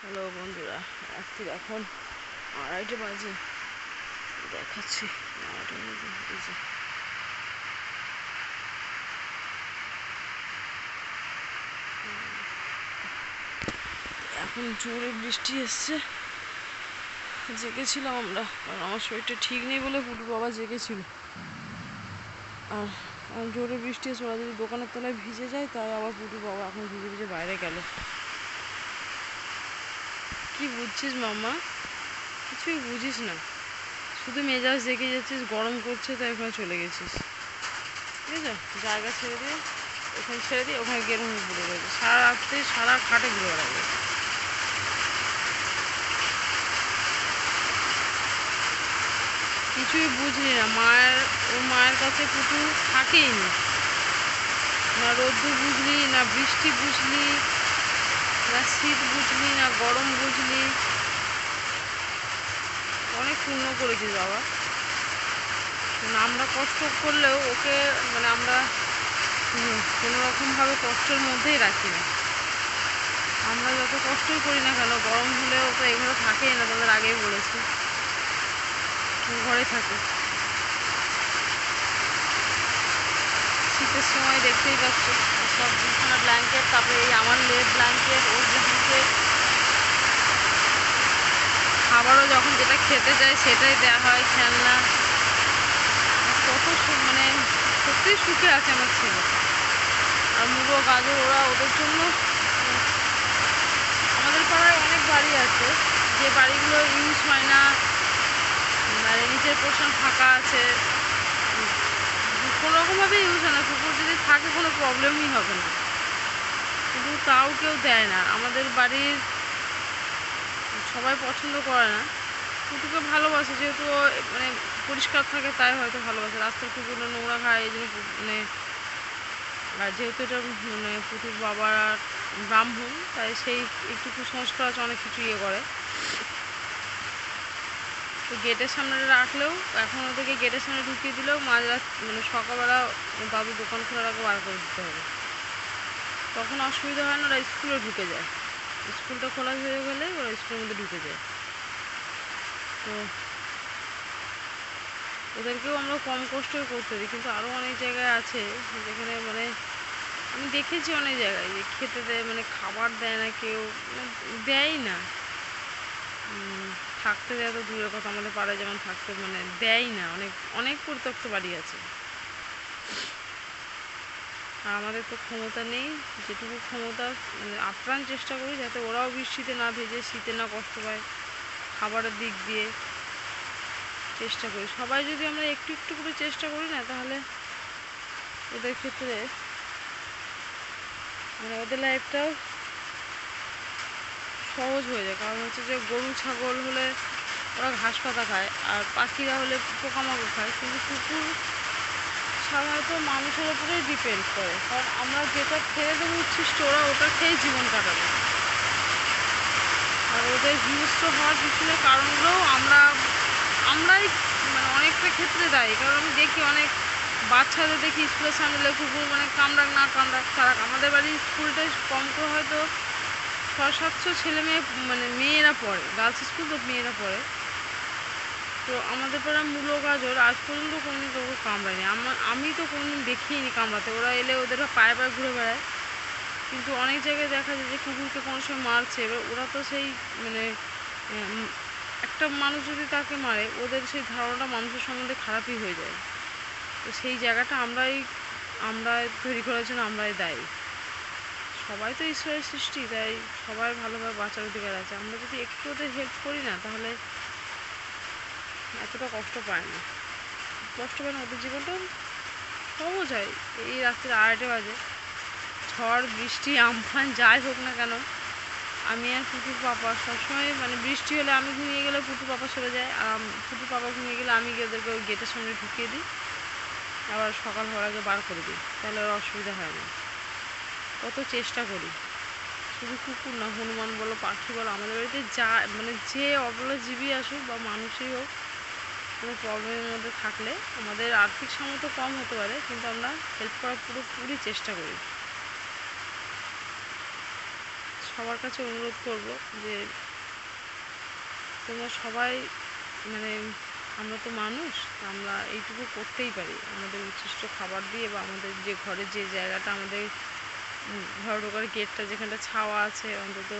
Hello বন্ধুরা রাত্রির এখন আড়াইটে বাজে। দেখাচ্ছি আড়াইটে এখন জোরে বৃষ্টি এসছে। জেগেছিলাম আমরা, কারণ আমার শরীরটা ঠিক নেই বলে পুটু বাবা জেগেছিল। আর জোরে বৃষ্টি এসে ওরা যদি দোকানের তলায় ভিজে যায় তাই আবার পুটু বাবা এখন ভিজে ভিজে বাইরে গেল। কি বুঝছিস মামা? কিছুই বুঝিস না। শুধু মেজাজ দেখে যাচ্ছিস, গরম করছে, তাই ওখানে চলে গেছিস। ঠিক আছে? জায়গা ছেড়ে দিয়ে ওখানে ছেড়ে দিয়ে ওখানে হয়ে পড়ে গেছে সারা রাত্রে, সারা খাটে ঘুরে বেড়াবে। কিছুই বুঝলি না, মায়ের ওর মায়ের কাছে পুটু থাকেই নি। না রোদ্দুর বুঝলি, না বৃষ্টি বুঝলি না, শীত বুঝলি না, গরম বুঝলি। অনেক পূর্ণ করেছিস বাবা। মানে আমরা কষ্ট করলেও ওকে মানে আমরা কোনো রকমভাবে কষ্টের মধ্যেই রাখি না। আমরা যত কষ্টই করি না কেন, গরম হলেও তো এগুলো থাকেই না, তাদের আগেই বলেছি। ঘরে থাকে। শীতের সময় দেখতেই পাচ্ছ, সব বিছানা ব্ল্যাঙ্কেট তারপরে এই আমার লেপ ব্ল্যাঙ্কেট ওর ব্ল্যাঙ্কেট খাবারও যখন যেটা খেতে যায় সেটাই দেওয়া হয়, খেলনা। কত মানে সত্যিই সুখে আছে আমার ছেলে। আর মুগো গাজর, ওরা ওদের জন্য, আমাদের পাড়ায় অনেক বাড়ি আছে। যে বাড়িগুলো ইউজ হয় না মানে নিচের পোর্শন ফাঁকা আছে কোনো রকমভাবে ইউজ হয় না কুকুর যদি থাকে কোনো প্রবলেমই হবে না। কিন্তু তাও কেউ দেয় না। আমাদের বাড়ির সবাই পছন্দ করে না। কুকুরকে ভালোবাসে, যেহেতু মানে পরিষ্কার থাকে, তাই হয়তো ভালোবাসে। রাস্তার কুকুরটা নোংরা খায়, এই জন্য মানে আর যেহেতু এটা মানে পুতুর বাবার ব্রাহ্মণ, তাই সেই একটু কুসংস্কার আছে, অনেক কিছু ইয়ে করে। তো গেটের সামনে রাখলেও, এখন ওদেরকে গেটের সামনে ঢুকিয়ে দিলেও মাঝরাত মানে সকালবেলা বাবু দোকান খোলা রাখা বার করে দিতে হবে। তখন অসুবিধা হয় না, ওরা স্কুলে ঢুকে যায়। স্কুলটা খোলা হয়ে গেলে ওরা স্কুলের মধ্যে ঢুকে যায়। তো ওদেরকেও আমরা কম কষ্টই করতে দিই, কিন্তু আরও অনেক জায়গায় আছে যেখানে মানে আমি দেখেছি অনেক জায়গায় যে খেতে দেয় মানে খাবার দেয় না কেউ মানে দেয় না। থাকতে দেয় তো দূরের কথা, আমাদের পাড়ায় যেমন থাকতে মানে দেয় না। অনেক অনেক পরিত্যক্ত বাড়ি আছে। আর আমাদের তো ক্ষমতা নেই, যেটুকু ক্ষমতা মানে আপ্রাণ চেষ্টা করি যাতে ওরাও বৃষ্টিতে না ভেজে, শীতে না কষ্ট পায়, খাবারের দিক দিয়ে চেষ্টা করি। সবাই যদি আমরা একটু একটু করে চেষ্টা করি না, তাহলে ওদের ক্ষেত্রে মানে ওদের লাইফটাও সহজ হয়ে যায়। কারণ হচ্ছে যে গরু, ছাগল হলে ওরা ঘাস পাতা খায় আর পাখিরা হলে পোকামাকড় খায়। কিন্তু কুকুর সাধারণত মানুষের উপরেই ডিপেন্ড করে। কারণ আমরা যেটা খেয়ে দেবো উচ্ছিষ্ট, ওরা ওটা খেয়ে জীবন কাটাবে। আর ওদের হিংস্র হওয়ার পিছনে কারণগুলোও আমরা, আমরাই মানে অনেকটা ক্ষেত্রে দায়ী। কারণ আমি দেখি অনেক বাচ্চাদের দেখি স্কুলের সামনে কুকুর মানে কামড়াক না, কামড়াক তারা আমাদের বাড়ির স্কুলটাই কম করে হয়তো ছ সাতশো ছেলে মেয়ে মানে মেয়েরা পড়ে গার্লস স্কুল তো মেয়েরা পড়ে। তো আমাদের পাড়া মূলো গাজর আজ পর্যন্ত কোনোদিন কাউকে কামড়ায়নি। আমার আমি তো কোনোদিন দেখিনি কামড়াতে। ওরা এলে ওদের পায়ে পায়ে ঘুরে বেড়ায়। কিন্তু অনেক জায়গায় দেখা যায় যে কুকুরকে কোনো সময় মারছে। এবার ওরা তো সেই মানে একটা মানুষ যদি তাকে মারে, ওদের সেই ধারণাটা মানুষের সম্বন্ধে খারাপই হয়ে যায়। তো সেই জায়গাটা আমরাই আমরা তৈরি করার জন্য আমরাই দায়ী। সবাই তো ঈশ্বরের সৃষ্টি, তাই সবাই ভালোভাবে বাঁচার অধিকার আছে। আমরা যদি একটু ওদের হেল্প করি না, তাহলে এতটা কষ্ট পায় না। কষ্ট পায় না, ওদের জীবনটা সহজ হয় এই রাত্রে আড়াইটে বাজে। ঝড়, বৃষ্টি আমফান যাই হোক না কেন, আমি আর পুটুর পাপা সবসময় মানে বৃষ্টি হলে আমি ঘুমিয়ে গেলে পুটুর পাপা সরে যায়, আর পুটুর পাপা ঘুমিয়ে গেলে আমি গিয়ে ওদেরকে ওই গেটের সামনে ঢুকিয়ে দিই। আবার সকাল হওয়ার আগে বার করে দিই। তাহলে আর অসুবিধা হয় না। কত চেষ্টা করি। শুধু কুকুর না, হনুমান বলো, পাখি বলো, আমাদের বাড়িতে যা মানে যে অবলা জীবী আসুক বা মানুষই হোক, কোনো প্রবলেমের মধ্যে থাকলে আমাদের আর্থিক সামর্থ্য কম হতে পারে, কিন্তু আমরা হেল্প করার পুরোপুরি চেষ্টা করি। সবার কাছে অনুরোধ করব যে তোমরা সবাই মানে আমরা তো মানুষ আমরা এইটুকু করতেই পারি। আমাদের উচ্ছিষ্ট খাবার দিয়ে বা আমাদের যে ঘরে যে জায়গাটা আমাদের ঘর ঢোকার গেটটা যেখানটা ছাওয়া আছে, অন্তত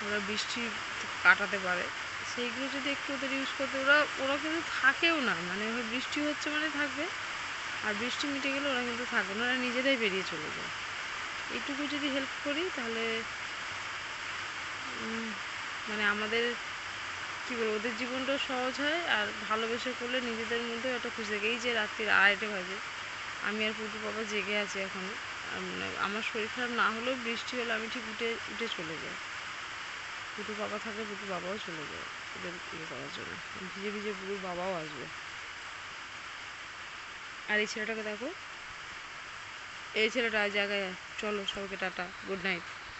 ওরা বৃষ্টি কাটাতে পারে। সেইগুলো যদি একটু ওদের ইউজ করতে, ওরা ওরা কিন্তু থাকেও না। মানে ওই বৃষ্টি হচ্ছে মানে থাকবে, আর বৃষ্টি মিটে গেলে ওরা কিন্তু থাকবে না, ওরা নিজেরাই বেরিয়ে চলে যায়। এইটুকু যদি হেল্প করি, তাহলে মানে আমাদের, কী বলব, ওদের জীবনটাও সহজ হয়, আর ভালোবেসে করলে নিজেদের মধ্যেও একটা খুশি থাকে। এই যে রাত্রির আড়াইটে বাজে, আমি আর পুটু বাবা জেগে আছি এখনও আমার শরীর খারাপ না হলেও বৃষ্টি হলে আমি ঠিক উঠে উঠে চলে যাই। দুটো বাবা থাকলে দুটো বাবাও চলে যায় ওদের ইয়ে করার জন্য। ভিজে ভিজে পুরো বাবাও আসবে। আর এই ছেলেটাকে দেখো। এই ছেলেটা জায়গায় চলো সবাইকে টাটা গুড নাইট